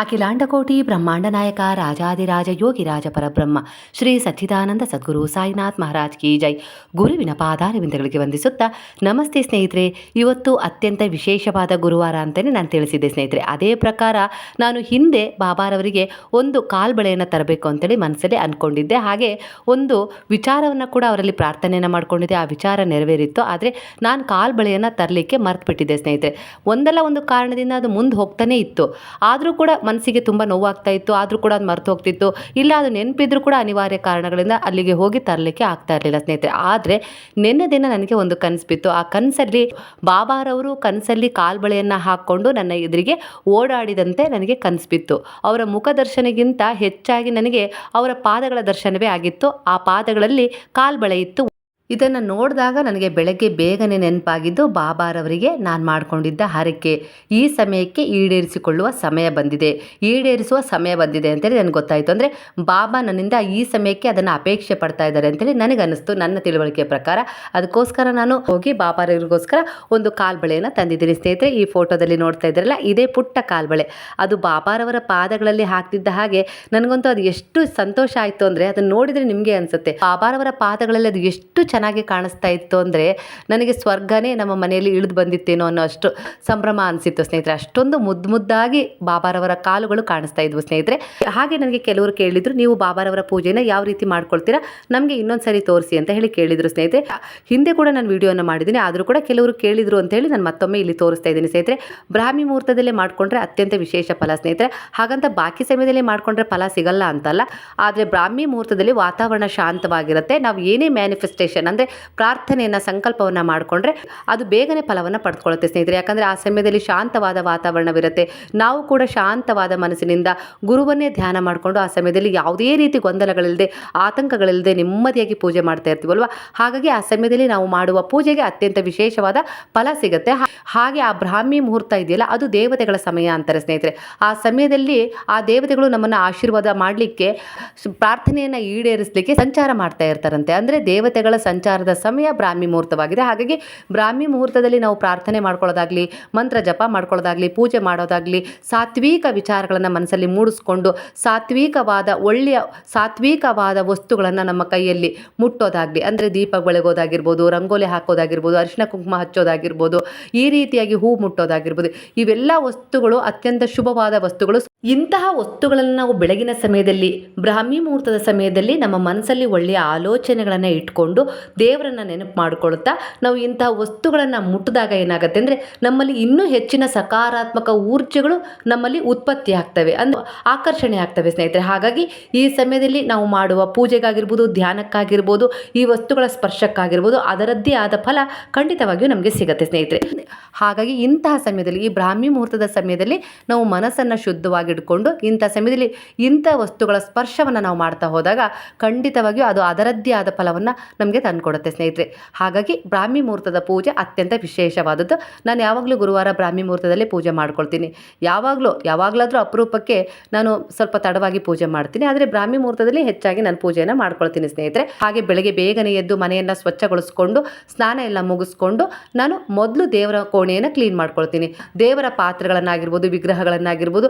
ಅಖಿಲಾಂಡಕೋಟಿ ಬ್ರಹ್ಮಾಂಡ ನಾಯಕ ರಾಜಾದಿರಾಜ ಯೋಗಿ ರಾಜ ಪರಬ್ರಹ್ಮ, ಶ್ರೀ ಸಚ್ಚಿದಾನಂದ ಸದ್ಗುರು ಸಾಯಿನಾಥ್ ಮಹಾರಾಜ್ ಕಿ ಜೈ. ಗುರುವಿನ ಪಾದಾರವಿಂದಗಳಿಗೆ ವಂದಿಸುತ್ತಾ, ನಮಸ್ತೆ ಸ್ನೇಹಿತರೆ. ಇವತ್ತು ಅತ್ಯಂತ ವಿಶೇಷವಾದ ಗುರುವಾರ ಅಂತಲೇ ನಾನು ತಿಳಿಸಿದ್ದೆ ಸ್ನೇಹಿತರೆ. ಅದೇ ಪ್ರಕಾರ ನಾನು ಹಿಂದೆ ಬಾಬಾರವರಿಗೆ ಒಂದು ಕಾಲ್ಬಳೆಯನ್ನು ತರಬೇಕು ಅಂತೇಳಿ ಮನಸ್ಸಲ್ಲಿ ಅಂದ್ಕೊಂಡಿದ್ದೆ. ಹಾಗೆ ಒಂದು ವಿಚಾರವನ್ನು ಕೂಡ ಅವರಲ್ಲಿ ಪ್ರಾರ್ಥನೆಯನ್ನು ಮಾಡಿಕೊಂಡಿದ್ದೆ. ಆ ವಿಚಾರ ನೆರವೇರಿತ್ತು. ಆದರೆ ನಾನು ಕಾಲ್ಬಳೆಯನ್ನು ತರಲಿಕ್ಕೆ ಮರ್ತುಬಿಟ್ಟಿದ್ದೆ ಸ್ನೇಹಿತರೆ. ಒಂದಲ್ಲ ಒಂದು ಕಾರಣದಿಂದ ಅದು ಮುಂದೆ ಹೋಗ್ತಾನೇ ಇತ್ತು. ಆದರೂ ಕೂಡ ಮನಸ್ಸಿಗೆ ತುಂಬ ನೋವಾಗ್ತಾ ಇತ್ತು, ಆದರೂ ಕೂಡ ಅದು ಮರೆತು ಹೋಗ್ತಿತ್ತು. ಇಲ್ಲ, ಅದು ನೆನಪಿದ್ರು ಕೂಡ ಅನಿವಾರ್ಯ ಕಾರಣಗಳಿಂದ ಅಲ್ಲಿಗೆ ಹೋಗಿ ತರಲಿಕ್ಕೆ ಆಗ್ತಾ ಇರಲಿಲ್ಲ ಸ್ನೇಹಿತರೆ. ಆದರೆ ನಿನ್ನೆ ದಿನ ನನಗೆ ಒಂದು ಕನಸು ಬಿತ್ತು. ಆ ಕನಸಲ್ಲಿ ಬಾಬಾರವರು ಕನಸಲ್ಲಿ ಕಾಲ್ಬಳೆಯನ್ನು ಹಾಕ್ಕೊಂಡು ನನ್ನ ಎದುರಿಗೆ ಓಡಾಡಿದಂತೆ ನನಗೆ ಕನಸು ಬಿತ್ತು. ಅವರ ಮುಖ ದರ್ಶನಗಿಂತ ಹೆಚ್ಚಾಗಿ ನನಗೆ ಅವರ ಪಾದಗಳ ದರ್ಶನವೇ ಆಗಿತ್ತು. ಆ ಪಾದಗಳಲ್ಲಿ ಕಾಲ್ಬಳೆ ಇತ್ತು ಇದನ್ನು ನೋಡಿದಾಗ ನನಗೆ ಬೆಳಗ್ಗೆ ಬೇಗನೆ ನೆನಪಾಗಿದ್ದು ಬಾಬಾರವರಿಗೆ ನಾನು ಮಾಡಿಕೊಂಡಿದ್ದ ಹರಕೆ. ಈ ಸಮಯಕ್ಕೆ ಈಡೇರಿಸಿಕೊಳ್ಳುವ ಸಮಯ ಬಂದಿದೆ. ಈಡೇರಿಸುವ ಸಮಯ ಬಂದಿದೆ ಅಂತೇಳಿ ನನಗೆ ಗೊತ್ತಾಯಿತು. ಅಂದರೆ ಬಾಬಾ ನನ್ನಿಂದ ಈ ಸಮಯಕ್ಕೆ ಅದನ್ನು ಅಪೇಕ್ಷೆ ಪಡ್ತಾ ಇದ್ದಾರೆ ಅಂತೇಳಿ ನನಗನ್ನಿಸ್ತು ನನ್ನ ತಿಳುವಳಿಕೆ ಪ್ರಕಾರ. ಅದಕ್ಕೋಸ್ಕರ ನಾನು ಹೋಗಿ ಬಾಬಾರವರಿಗೋಸ್ಕರ ಒಂದು ಕಾಲ್ಬಳೆಯನ್ನು ತಂದಿದ್ದೀನಿ. ಸ್ನೇಹಿತರೆ, ಈ ಫೋಟೋದಲ್ಲಿ ನೋಡ್ತಾ ಇದ್ದಾರಲ್ಲ, ಇದೇ ಪುಟ್ಟ ಕಾಲ್ಬಳೆ. ಅದು ಬಾಬಾರವರ ಪಾದಗಳಲ್ಲಿ ಹಾಕ್ತಿದ್ದ ಹಾಗೆ ನನಗಂತೂ ಅದು ಎಷ್ಟು ಸಂತೋಷ ಆಯಿತು ಅಂದರೆ ಅದನ್ನು ನೋಡಿದರೆ ನಿಮಗೆ ಅನಿಸುತ್ತೆ. ಬಾಬಾರವರ ಪಾದಗಳಲ್ಲಿ ಅದು ಎಷ್ಟು ಕಾಣಿಸ್ತಾ ಇತ್ತು ಅಂದರೆ ನನಗೆ ಸ್ವರ್ಗನೇ ನಮ್ಮ ಮನೆಯಲ್ಲಿ ಇಳಿದು ಬಂದಿತ್ತೇನೋ ಅನ್ನೋ ಅಷ್ಟು ಸಂಭ್ರಮ ಅನಿಸಿತ್ತು ಸ್ನೇಹಿತರೆ. ಅಷ್ಟೊಂದು ಮುದ್ದು ಮುದ್ದಾಗಿ ಬಾಬಾರವರ ಕಾಲುಗಳು ಕಾಣಿಸ್ತಾ ಇದ್ವು ಸ್ನೇಹಿತರೆ. ಹಾಗೆ ನನಗೆ ಕೆಲವರು ಕೇಳಿದರು, ನೀವು ಬಾಬಾರವರ ಪೂಜೆನ ಯಾವ ರೀತಿ ಮಾಡ್ಕೊಳ್ತೀರಾ? ನಮಗೆ ಇನ್ನೊಂದು ಸರಿ ತೋರಿಸಿ ಅಂತ ಹೇಳಿ ಕೇಳಿದರು ಸ್ನೇಹಿತರೆ. ಹಿಂದೆ ಕೂಡ ನಾನು ವಿಡಿಯೋನ ಮಾಡಿದ್ದೀನಿ, ಆದರೂ ಕೂಡ ಕೆಲವರು ಕೇಳಿದರು ಅಂತ ಹೇಳಿ ನಾನು ಮತ್ತೊಮ್ಮೆ ಇಲ್ಲಿ ತೋರಿಸ್ತಾ ಇದ್ದೀನಿ ಸ್ನೇಹಿತರೆ. ಬ್ರಾಹ್ಮಿ ಮುಹೂರ್ತದಲ್ಲೇ ಮಾಡಿಕೊಂಡ್ರೆ ಅತ್ಯಂತ ವಿಶೇಷ ಫಲ ಸ್ನೇಹಿತರೆ. ಹಾಗಂತ ಬಾಕಿ ಸಮಯದಲ್ಲಿ ಮಾಡಿಕೊಂಡ್ರೆ ಫಲ ಸಿಗಲ್ಲ ಅಂತಲ್ಲ. ಆದರೆ ಬ್ರಾಹ್ಮಿ ಮುಹೂರ್ತದಲ್ಲಿ ವಾತಾವರಣ ಶಾಂತವಾಗಿರುತ್ತೆ. ನಾವು ಏನೇ ಮ್ಯಾನಿಫೆಸ್ಟೇಷನ್ ಅಂದರೆ ಪ್ರಾರ್ಥನೆಯನ್ನು, ಸಂಕಲ್ಪವನ್ನು ಮಾಡಿಕೊಂಡ್ರೆ ಅದು ಬೇಗನೆ ಫಲವನ್ನು ಪಡೆದುಕೊಳ್ಳುತ್ತೆ ಸ್ನೇಹಿತರೆ. ಯಾಕಂದರೆ ಆ ಸಮಯದಲ್ಲಿ ಶಾಂತವಾದ ವಾತಾವರಣವಿರುತ್ತೆ. ನಾವು ಕೂಡ ಶಾಂತವಾದ ಮನಸ್ಸಿನಿಂದ ಗುರುವನ್ನೇ ಧ್ಯಾನ ಮಾಡಿಕೊಂಡು ಆ ಸಮಯದಲ್ಲಿ ಯಾವುದೇ ರೀತಿ ಗೊಂದಲಗಳಿಲ್ಲದೆ, ಆತಂಕಗಳಿಲ್ಲದೆ ನೆಮ್ಮದಿಯಾಗಿ ಪೂಜೆ ಮಾಡ್ತಾ ಇರ್ತೀವಲ್ವ ಹಾಗಾಗಿ ಆ ಸಮಯದಲ್ಲಿ ನಾವು ಮಾಡುವ ಪೂಜೆಗೆ ಅತ್ಯಂತ ವಿಶೇಷವಾದ ಫಲ ಸಿಗುತ್ತೆ. ಹಾಗೆ ಆ ಬ್ರಾಹ್ಮಿ ಮುಹೂರ್ತ ಇದೆಯಲ್ಲ, ಅದು ದೇವತೆಗಳ ಸಮಯ ಅಂತಾರೆ ಸ್ನೇಹಿತರೆ. ಆ ಸಮಯದಲ್ಲಿ ಆ ದೇವತೆಗಳು ನಮ್ಮನ್ನು ಆಶೀರ್ವಾದ ಮಾಡಲಿಕ್ಕೆ, ಪ್ರಾರ್ಥನೆಯನ್ನು ಈಡೇರಿಸಲಿಕ್ಕೆ ಸಂಚಾರ ಮಾಡ್ತಾ ಇರ್ತಾರಂತೆ. ಅಂದರೆ ದೇವತೆಗಳ ಸಂಚಾರದ ಸಮಯ ಬ್ರಾಹ್ಮಿ ಮುಹೂರ್ತವಾಗಿದೆ. ಹಾಗಾಗಿ ಬ್ರಾಹ್ಮಿ ಮುಹೂರ್ತದಲ್ಲಿ ನಾವು ಪ್ರಾರ್ಥನೆ ಮಾಡ್ಕೊಳ್ಳೋದಾಗಲಿ, ಮಂತ್ರ ಜಪ ಮಾಡ್ಕೊಳ್ಳೋದಾಗಲಿ, ಪೂಜೆ ಮಾಡೋದಾಗಲಿ, ಸಾತ್ವಿಕ ವಿಚಾರಗಳನ್ನು ಮನಸ್ಸಲ್ಲಿ ಮೂಡಿಸ್ಕೊಂಡು ಸಾತ್ವಿಕವಾದ ಒಳ್ಳೆಯ ಸಾತ್ವಿಕವಾದ ವಸ್ತುಗಳನ್ನು ನಮ್ಮ ಕೈಯಲ್ಲಿ ಮುಟ್ಟೋದಾಗಲಿ, ಅಂದರೆ ದೀಪ ಬೆಳಗೋದಾಗಿರ್ಬೋದು, ರಂಗೋಲಿ ಹಾಕೋದಾಗಿರ್ಬೋದು, ಅರಿಶಿನ ಕುಂಕುಮ ಹಚ್ಚೋದಾಗಿರ್ಬೋದು, ಈ ರೀತಿಯಾಗಿ ಹೂ ಮುಟ್ಟೋದಾಗಿರ್ಬೋದು, ಇವೆಲ್ಲ ವಸ್ತುಗಳು ಅತ್ಯಂತ ಶುಭವಾದ ವಸ್ತುಗಳು. ಇಂತಹ ವಸ್ತುಗಳನ್ನು ನಾವು ಬೆಳಗಿನ ಸಮಯದಲ್ಲಿ, ಬ್ರಾಹ್ಮಿ ಮುಹೂರ್ತದ ಸಮಯದಲ್ಲಿ ನಮ್ಮ ಮನಸ್ಸಲ್ಲಿ ಒಳ್ಳೆಯ ಆಲೋಚನೆಗಳನ್ನು ಇಟ್ಕೊಂಡು ದೇವರನ್ನು ನೆನಪು ಮಾಡಿಕೊಳ್ತಾ ನಾವು ಇಂತಹ ವಸ್ತುಗಳನ್ನು ಮುಟ್ಟಿದಾಗ ಏನಾಗುತ್ತೆ ಅಂದರೆ ನಮ್ಮಲ್ಲಿ ಇನ್ನೂ ಹೆಚ್ಚಿನ ಸಕಾರಾತ್ಮಕ ಊರ್ಜೆಗಳು ನಮ್ಮಲ್ಲಿ ಉತ್ಪತ್ತಿ ಆಗ್ತವೆ, ಅಂದ್ರೆ ಆಕರ್ಷಣೆ ಆಗ್ತವೆ ಸ್ನೇಹಿತರೆ. ಹಾಗಾಗಿ ಈ ಸಮಯದಲ್ಲಿ ನಾವು ಮಾಡುವ ಪೂಜೆಗಾಗಿರ್ಬೋದು, ಧ್ಯಾನಕ್ಕಾಗಿರ್ಬೋದು, ಈ ವಸ್ತುಗಳ ಸ್ಪರ್ಶಕ್ಕಾಗಿರ್ಬೋದು, ಅದರದ್ದೇ ಆದ ಫಲ ಖಂಡಿತವಾಗಿಯೂ ನಮಗೆ ಸಿಗುತ್ತೆ ಸ್ನೇಹಿತರೆ. ಹಾಗಾಗಿ ಇಂತಹ ಸಮಯದಲ್ಲಿ, ಈ ಬ್ರಾಹ್ಮಿ ಮುಹೂರ್ತದ ಸಮಯದಲ್ಲಿ ನಾವು ಮನಸ್ಸನ್ನು ಶುದ್ಧವಾಗಿಟ್ಕೊಂಡು ಇಂಥ ಸಮಯದಲ್ಲಿ ಇಂಥ ವಸ್ತುಗಳ ಸ್ಪರ್ಶವನ್ನು ನಾವು ಮಾಡ್ತಾ ಹೋದಾಗ ಖಂಡಿತವಾಗಿಯೂ ಅದು ಅದರದ್ದೇ ಆದ ಫಲವನ್ನು ನಮಗೆ ತಂದುಕೊಡುತ್ತೆ, ಸ್ನೇಹಿತರೆ. ಹಾಗಾಗಿ ಬ್ರಾಹ್ಮಿ ಮುಹೂರ್ತದ ಪೂಜೆ ಅತ್ಯಂತ ವಿಶೇಷವಾದದ್ದು. ನಾನು ಯಾವಾಗಲೂ ಗುರುವಾರ ಬ್ರಾಹ್ಮಿ ಮುಹೂರ್ತದಲ್ಲಿ ಪೂಜೆ ಮಾಡ್ಕೊಳ್ತೀನಿ. ಯಾವಾಗಲೂ, ಯಾವಾಗಲಾದರೂ ಅಪರೂಪಕ್ಕೆ ನಾನು ಸ್ವಲ್ಪ ತಡವಾಗಿ ಪೂಜೆ ಮಾಡ್ತೀನಿ. ಆದರೆ ಬ್ರಾಹ್ಮಿ ಮುಹೂರ್ತದಲ್ಲಿ ಹೆಚ್ಚಾಗಿ ನಾನು ಪೂಜೆಯನ್ನು ಮಾಡ್ಕೊಳ್ತೀನಿ, ಸ್ನೇಹಿತರೆ. ಹಾಗೆ ಬೆಳಗ್ಗೆ ಬೇಗನೆ ಎದ್ದು ಮನೆಯನ್ನು ಸ್ವಚ್ಛಗೊಳಿಸ್ಕೊಂಡು, ಸ್ನಾನ ಎಲ್ಲ ಮುಗಿಸ್ಕೊಂಡು ನಾನು ಮೊದಲು ದೇವರ ಕೋಣೆಯನ್ನು ಕ್ಲೀನ್ ಮಾಡ್ಕೊಳ್ತೀನಿ. ದೇವರ ಪಾತ್ರೆಗಳನ್ನಾಗಿರ್ಬೋದು, ವಿಗ್ರಹಗಳನ್ನಾಗಿರ್ಬೋದು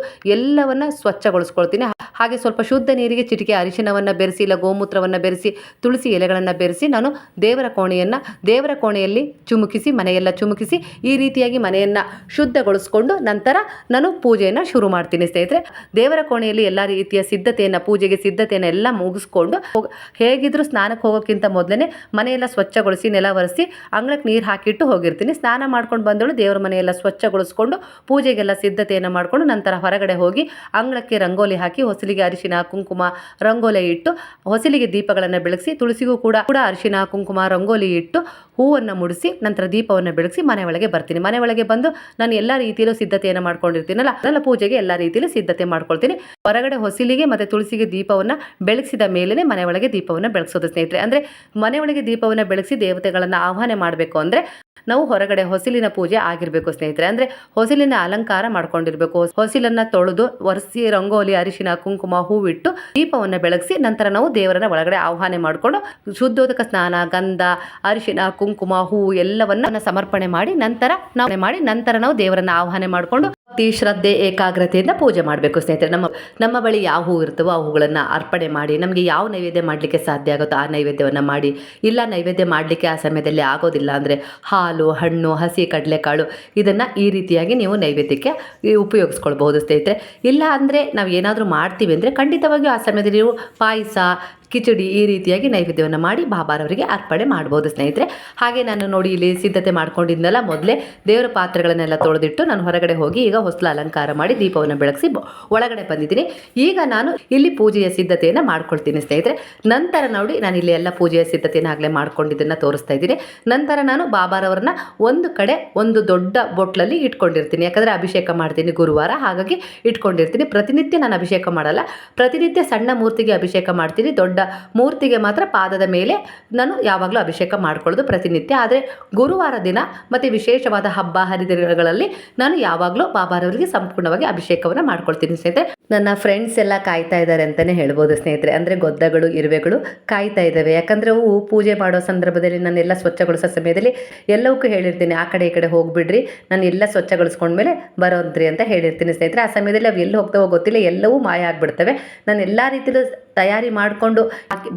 ಎಲ್ಲವನ್ನ ಸ್ವಚ್ಛಗೊಳಿಸ್ಕೊಳ್ತೀನಿ. ಹಾಗೆ ಸ್ವಲ್ಪ ಶುದ್ಧ ನೀರಿಗೆ ಚಿಟಿಕೆ ಅರಿಶಿನವನ್ನು ಬೆರೆಸಿ, ಇಲ್ಲ ಗೋಮೂತ್ರವನ್ನು ಬೆರೆಸಿ, ತುಳಸಿ ಎಲೆಗಳನ್ನು ಬೆರೆಸಿ ನಾನು ದೇವರ ಕೋಣೆಯನ್ನು, ದೇವರ ಕೋಣೆಯಲ್ಲಿ ಚುಮುಕಿಸಿ, ಮನೆಯೆಲ್ಲ ಚುಮುಕಿಸಿ, ಈ ರೀತಿಯಾಗಿ ಮನೆಯನ್ನು ಶುದ್ಧಗೊಳಿಸ್ಕೊಂಡು ನಂತರ ನಾನು ಪೂಜೆಯನ್ನು ಶುರು ಮಾಡ್ತೀನಿ ಸ್ನೇಹಿತರೆ. ದೇವರ ಕೋಣೆಯಲ್ಲಿ ಎಲ್ಲ ರೀತಿಯ ಸಿದ್ಧತೆಯನ್ನು, ಪೂಜೆಗೆ ಸಿದ್ಧತೆಯನ್ನು ಎಲ್ಲ ಮುಗಿಸ್ಕೊಂಡು ಹೋಗ್- ಹೇಗಿದ್ರೂ ಸ್ನಾನಕ್ಕೆ ಹೋಗೋಕ್ಕಿಂತ ಮೊದಲೇ ಮನೆಯೆಲ್ಲ ಸ್ವಚ್ಛಗೊಳಿಸಿ, ನೆಲ ಒರೆಸಿ, ಅಂಗಳಕ್ಕೆ ನೀರು ಹಾಕಿಟ್ಟು ಹೋಗಿರ್ತೀನಿ. ಸ್ನಾನ ಮಾಡ್ಕೊಂಡು ಬಂದಳು, ದೇವರ ಮನೆಯೆಲ್ಲ ಸ್ವಚ್ಛಗೊಳಿಸ್ಕೊಂಡು ಪೂಜೆಗೆಲ್ಲ ಸಿದ್ಧತೆಯನ್ನು ಮಾಡಿಕೊಂಡು ನಂತರ ಹೊರಗಡೆ ಹೋಗಿ ಅಂಗಳಕ್ಕೆ ರಂಗೋಲಿ ಹಾಕಿ ಹೊಸಲಿಗೆ ಅರಿಶಿನ, ಕುಂಕುಮ ರಂಗೋಲಿ ಇಟ್ಟು ಹೊಸಲಿಗೆ ದೀಪಗಳನ್ನು ಬೆಳಗಿಸಿ ತುಳಸಿಗೂ ಕೂಡ ಕೂಡ ಅರಿಶಿನ, ಕುಂಕುಮ ರಂಗೋಲಿ ಇಟ್ಟು ಹೂವನ್ನು ಮುಡಿಸಿ ನಂತರ ದೀಪವನ್ನು ಬೆಳಗಿಸಿ ಮನೆ ಒಳಗೆ ಬರ್ತೀನಿ. ಮನೆ ಒಳಗೆ ಬಂದು ನಾನು ಎಲ್ಲ ರೀತಿಯಲ್ಲೂ ಸಿದ್ಧತೆಯನ್ನು ಮಾಡ್ಕೊಂಡಿರ್ತೀನಲ್ಲ? ಅದೆಲ್ಲ ಪೂಜೆಗೆ ಎಲ್ಲ ರೀತಿಯಲ್ಲೂ ಸಿದ್ಧತೆ ಮಾಡ್ಕೊಳ್ತೀನಿ. ಹೊರಗಡೆ ಹೊಸಲಿಗೆ ಮತ್ತು ತುಳಸಿಗೆ ದೀಪವನ್ನು ಬೆಳಗಿಸಿದ ಮೇಲೇ ಮನೆ ಒಳಗೆ ದೀಪವನ್ನು ಬೆಳಗಿಸೋದು ಸ್ನೇಹಿತರೆ. ಅಂದರೆ ಮನೆ ಒಳಗೆ ದೀಪವನ್ನು ಬೆಳಗಿಸಿ ದೇವತೆಗಳನ್ನು ಆಹ್ವಾನ ಮಾಡಬೇಕು ಅಂದರೆ ನಾವು ಹೊರಗಡೆ ಹೊಸಿಲಿನ ಪೂಜೆ ಆಗಿರಬೇಕು, ಸ್ನೇಹಿತರೆ. ಅಂದರೆ ಹೊಸಿಲಿನ ಅಲಂಕಾರ ಮಾಡ್ಕೊಂಡಿರ್ಬೇಕು. ಹೊಸಿಲನ್ನ ತೊಳೆದು ಒರೆಸಿ ರಂಗೋಲಿ, ಅರಿಶಿನ, ಕುಂಕುಮ ಹೂವಿಟ್ಟು ದೀಪವನ್ನು ಬೆಳಗಿಸಿ ನಂತರ ನಾವು ದೇವರನ್ನ ಒಳಗಡೆ ಆಹ್ವಾನ ಮಾಡಿಕೊಂಡು ಶುದ್ಧೋದಕ ಸ್ನಾನ, ಗಂಧ, ಅರಿಶಿನ, ಕುಂಕುಮ ಹೂ ಎಲ್ಲವನ್ನ ಸಮರ್ಪಣೆ ಮಾಡಿ ನಂತರ ನಾವು ಮಾಡಿ ನಂತರ ನಾವು ದೇವರನ್ನ ಆಹ್ವಾನ ಮಾಡಿಕೊಂಡು ಭಕ್ತಿ, ಶ್ರದ್ಧೆ, ಏಕಾಗ್ರತೆಯಿಂದ ಪೂಜೆ ಮಾಡಬೇಕು ಸ್ನೇಹಿತರೆ. ನಮ್ಮ ನಮ್ಮ ಬಳಿ ಯಾವ ಹೂವು ಇರ್ತವೋ ಆ ಹೂಗಳನ್ನು ಅರ್ಪಣೆ ಮಾಡಿ, ನಮಗೆ ಯಾವ ನೈವೇದ್ಯ ಮಾಡಲಿಕ್ಕೆ ಸಾಧ್ಯ ಆಗುತ್ತೋ ಆ ನೈವೇದ್ಯವನ್ನು ಮಾಡಿ, ಇಲ್ಲ ನೈವೇದ್ಯ ಮಾಡಲಿಕ್ಕೆ ಆ ಸಮಯದಲ್ಲಿ ಆಗೋದಿಲ್ಲ ಅಂದರೆ ಹಾಲು, ಹಣ್ಣು, ಹಸಿ ಕಡಲೆಕಾಳು ಇದನ್ನು ಈ ರೀತಿಯಾಗಿ ನೀವು ನೈವೇದ್ಯಕ್ಕೆ ಉಪಯೋಗಿಸ್ಕೊಳ್ಬಹುದು ಸ್ನೇಹಿತರೆ. ಇಲ್ಲ ಅಂದರೆ ನಾವು ಏನಾದರೂ ಮಾಡ್ತೀವಿ ಅಂದರೆ ಖಂಡಿತವಾಗಿಯೂ ಆ ಸಮಯದಲ್ಲಿ ನೀವು ಪಾಯಸ ಕಿಚಡಿ ಈ ರೀತಿಯಾಗಿ ನೈವೇದ್ಯವನ್ನು ಮಾಡಿ ಬಾಬಾರವರಿಗೆ ಅರ್ಪಣೆ ಮಾಡ್ಬೋದು, ಸ್ನೇಹಿತರೆ. ಹಾಗೆ ನಾನು ನೋಡಿ ಇಲ್ಲಿ ಸಿದ್ಧತೆ ಮಾಡ್ಕೊಂಡಿದ್ನಲ್ಲ, ಮೊದಲೇ ದೇವರ ಪಾತ್ರೆಗಳನ್ನೆಲ್ಲ ತೊಳೆದಿಟ್ಟು ನಾನು ಹೊರಗಡೆ ಹೋಗಿ ಈಗ ಹೊಸಲ ಅಲಂಕಾರ ಮಾಡಿ ದೀಪವನ್ನು ಬೆಳಗಿಸಿ ಒಳಗಡೆ ಬಂದಿದ್ದೀನಿ. ಈಗ ನಾನು ಇಲ್ಲಿ ಪೂಜೆಯ ಸಿದ್ಧತೆಯನ್ನು ಮಾಡ್ಕೊಳ್ತೀನಿ, ಸ್ನೇಹಿತರೆ. ನಂತರ ನೋಡಿ ನಾನು ಇಲ್ಲಿ ಎಲ್ಲ ಪೂಜೆಯ ಸಿದ್ಧತೆಯನ್ನು ಆಗಲೇ ಮಾಡ್ಕೊಂಡಿದ್ದನ್ನು ತೋರಿಸ್ತಾ ಇದ್ದೀನಿ. ನಂತರ ನಾನು ಬಾಬಾರವ್ರನ್ನ ಒಂದು ಕಡೆ ಒಂದು ದೊಡ್ಡ ಬೊಟ್ಲಲ್ಲಿ ಇಟ್ಕೊಂಡಿರ್ತೀನಿ. ಯಾಕಂದರೆ ಅಭಿಷೇಕ ಮಾಡ್ತೀನಿ ಗುರುವಾರ, ಹಾಗಾಗಿ ಇಟ್ಕೊಂಡಿರ್ತೀನಿ. ಪ್ರತಿನಿತ್ಯ ನಾನು ಅಭಿಷೇಕ ಮಾಡಲ್ಲ. ಪ್ರತಿನಿತ್ಯ ಸಣ್ಣ ಮೂರ್ತಿಗೆ ಅಭಿಷೇಕ ಮಾಡ್ತೀನಿ, ದೊಡ್ಡ ಮೂರ್ತಿಗೆ ಮಾತ್ರ ಪಾದದ ಮೇಲೆ ನಾನು ಯಾವಾಗಲೂ ಅಭಿಷೇಕ ಮಾಡ್ಕೊಳ್ಳೋದು ಪ್ರತಿನಿತ್ಯ. ಆದರೆ ಗುರುವಾರ ದಿನ ಮತ್ತು ವಿಶೇಷವಾದ ಹಬ್ಬ, ಹರಿದಿನಗಳಲ್ಲಿ ನಾನು ಯಾವಾಗಲೂ ಬಾಬಾರವರಿಗೆ ಸಂಪೂರ್ಣವಾಗಿ ಅಭಿಷೇಕವನ್ನು ಮಾಡ್ಕೊಳ್ತೀನಿ ಸ್ನೇಹಿತರೆ. ನನ್ನ ಫ್ರೆಂಡ್ಸ್ ಎಲ್ಲ ಕಾಯ್ತಾ ಇದ್ದಾರೆ ಅಂತಲೇ ಹೇಳ್ಬೋದು ಸ್ನೇಹಿತರೆ. ಅಂದರೆ ಗೊದ್ದಗಳು, ಇರುವೆಗಳು ಕಾಯ್ತಾ ಇದ್ದಾವೆ. ಯಾಕಂದರೆ ಅವು ಪೂಜೆ ಮಾಡೋ ಸಂದರ್ಭದಲ್ಲಿ ನಾನೆಲ್ಲ ಸ್ವಚ್ಛಗೊಳಿಸೋ ಸಮಯದಲ್ಲಿ ಎಲ್ಲವಕ್ಕೂ ಹೇಳಿರ್ತೀನಿ, ಆ ಕಡೆ ಈ ಕಡೆ ಹೋಗಿಬಿಡ್ರಿ, ನಾನು ಎಲ್ಲ ಸ್ವಚ್ಛಗೊಳಿಸ್ಕೊಂಡ್ಮೇಲೆ ಬರೋದ್ರಿ ಅಂತ ಹೇಳಿರ್ತೀನಿ ಸ್ನೇಹಿತರೆ. ಆ ಸಮಯದಲ್ಲಿ ಅವು ಎಲ್ಲಿ ಹೋಗ್ತಾವೋ ಗೊತ್ತಿಲ್ಲ, ಎಲ್ಲವೂ ಮಾಯ ಆಗಿಬಿಡ್ತವೆ. ನಾನು ಎಲ್ಲ ರೀತಿಯಲ್ಲೂ ತಯಾರಿ ಮಾಡಿಕೊಂಡು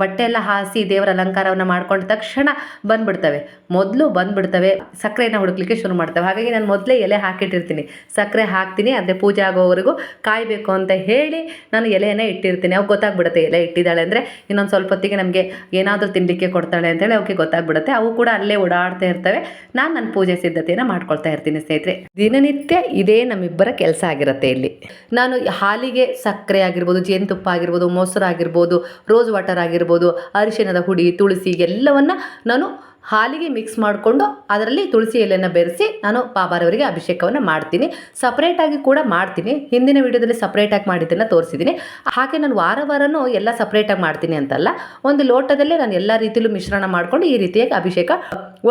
ಬಟ್ಟೆ ಎಲ್ಲ ಹಾಸಿ ದೇವರ ಅಲಂಕಾರವನ್ನು ಮಾಡ್ಕೊಂಡ ತಕ್ಷಣ ಬಂದ್ಬಿಡ್ತವೆ. ಮೊದಲು ಬಂದ್ಬಿಡ್ತವೆ ಸಕ್ಕರೆನ ಹುಡುಕ್ಲಿಕ್ಕೆ ಶುರು ಮಾಡ್ತವೆ. ಹಾಗಾಗಿ ನಾನು ಮೊದಲೇ ಎಲೆ ಹಾಕಿಟ್ಟಿರ್ತೀನಿ. ಸಕ್ಕರೆ ಹಾಕ್ತೀನಿ ಅಂದರೆ ಪೂಜೆ ಆಗೋವರೆಗೂ ಕಾಯಬೇಕು ಅಂತ ಹೇಳಿ ನಾನು ಎಲೆಯನ್ನೇ ಇಟ್ಟಿರ್ತೀನಿ. ಅವು ಗೊತ್ತಾಗ್ಬಿಡುತ್ತೆ ಎಲೆ ಇಟ್ಟಿದ್ದಾಳೆ ಅಂದರೆ ಇನ್ನೊಂದು ಸ್ವಲ್ಪ ಹೊತ್ತಿಗೆ ನಮಗೆ ಏನಾದರೂ ತಿನ್ನಲಿಕ್ಕೆ ಕೊಡ್ತಾಳೆ ಅಂತೇಳಿ ಅವಕ್ಕೆ ಗೊತ್ತಾಗ್ಬಿಡುತ್ತೆ. ಅವು ಕೂಡ ಅಲ್ಲೇ ಓಡಾಡ್ತಾ ಇರ್ತವೆ. ನಾನು ನನ್ನ ಪೂಜೆ ಸಿದ್ಧತೆಯನ್ನು ಮಾಡ್ಕೊಳ್ತಾ ಇರ್ತೀನಿ ಸ್ನೇಹಿತರೆ. ದಿನನಿತ್ಯ ಇದೇ ನಮ್ಮಿಬ್ಬರ ಕೆಲಸ ಆಗಿರುತ್ತೆ ಇಲ್ಲಿ. ನಾನು ಹಾಲಿಗೆ ಸಕ್ಕರೆ ಆಗಿರ್ಬೋದು, ಜೇನುತುಪ್ಪ ಆಗಿರ್ಬೋದು ಮೊಸರು ಆಗಿರ್ಬೋದು ರೋಸ್ ವಾಟರ್ ಆಗಿರ್ಬೋದು, ಅರಿಶಿಣದ ಹುಡಿ, ತುಳಸಿ ಎಲ್ಲವನ್ನು ನಾನು ಹಾಲಿಗೆ ಮಿಕ್ಸ್ ಮಾಡಿಕೊಂಡು ಅದರಲ್ಲಿ ತುಳಸಿ ಎಲೆಯನ್ನು ಬೆರೆಸಿ ನಾನು ಬಾಬಾರವರಿಗೆ ಅಭಿಷೇಕವನ್ನು ಮಾಡ್ತೀನಿ. ಸಪ್ರೇಟಾಗಿ ಕೂಡ ಮಾಡ್ತೀನಿ. ಹಿಂದಿನ ವಿಡಿಯೋದಲ್ಲಿ ಸಪ್ರೇಟಾಗಿ ಮಾಡಿದ್ದನ್ನು ತೋರಿಸಿದ್ದೀನಿ ಹಾಗೆ ನಾನು ವಾರ ವಾರನೂ ಎಲ್ಲ ಸಪ್ರೇಟಾಗಿ ಮಾಡ್ತೀನಿ ಅಂತಲ್ಲ, ಒಂದು ಲೋಟದಲ್ಲೇ ನಾನು ಎಲ್ಲ ರೀತಿಯಲ್ಲೂ ಮಿಶ್ರಣ ಮಾಡಿಕೊಂಡು ಈ ರೀತಿಯಾಗಿ ಅಭಿಷೇಕ